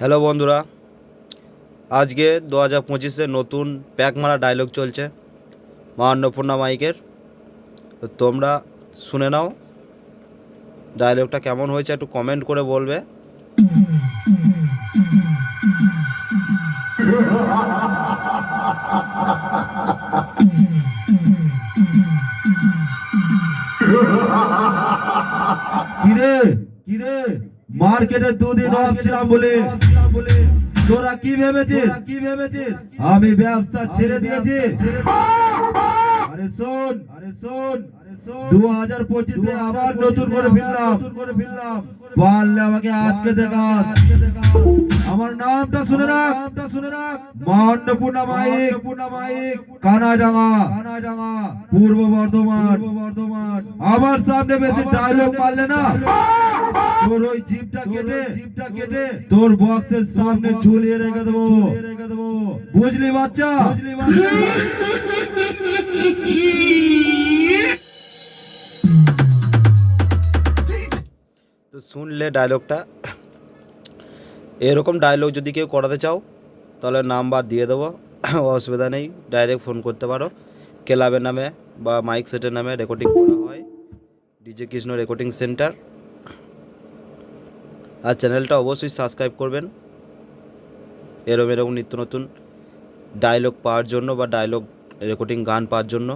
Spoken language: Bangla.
হ্যালো বন্ধুরা, আজকে দু হাজার পঁচিশে নতুন প্যাক মারা ডায়লগ চলছে মা অন্নপূর্ণা মাইকের। তো তোমরা শুনে নাও ডায়লগটা কেমন হয়েছে একটু কমেন্ট করে বলবে। কিরে মার্কেটে দুদিন অফ ছিলাম বলে। তোরা কি ভেবেছিস? কি ভেবেছিস? আমি ব্যবসা ছেড়ে দিয়েছি। আরে শোন আরে শোন দু হাজার পঁচিশে আবার নতুন করে ফিরলাম। নতুন করে ফিরলাম। পারলে আমাকে আটকে দেখাস আমার নামটা শুনে রাখ। নামটা শুনে রাখ। মা অন্নপূর্ণা মাইক। অন্নপূর্ণা মাইক। কানাডাঙ্গা কানাডাঙ্গা পূর্ব বর্ধমান। পূর্ব বর্ধমান। আমার সামনে বেশি ডায়লগ মারলে না? তোর ওই জিপটা কেটে জিপটা কেটে। তোর বক্সের সামনে ঝুলিয়ে রেখে দেবো। রেখে দেবো। বুঝলি বাচ্চা? বুঝলি বাচ্চা। তো শুনলে ডায়লগটা এরকম ডায়লগ যদি কেউ করাতে চাও তাহলে নাম্বার দিয়ে দেবো। অসুবিধা নেই ডাইরেক্ট ফোন করতে পারো। ক্লাবের নামে বা মাইক সেটের নামে রেকর্ডিং করা হয়। ডিজে কৃষ্ণ রেকর্ডিং সেন্টার আর চ্যানেলটা অবশ্যই সাবস্ক্রাইব করবেন। এরম এরকম নিত্য নতুন ডায়লগ পাওয়ার জন্য বা ডায়লগ রেকর্ডিং গান পাওয়ার জন্য।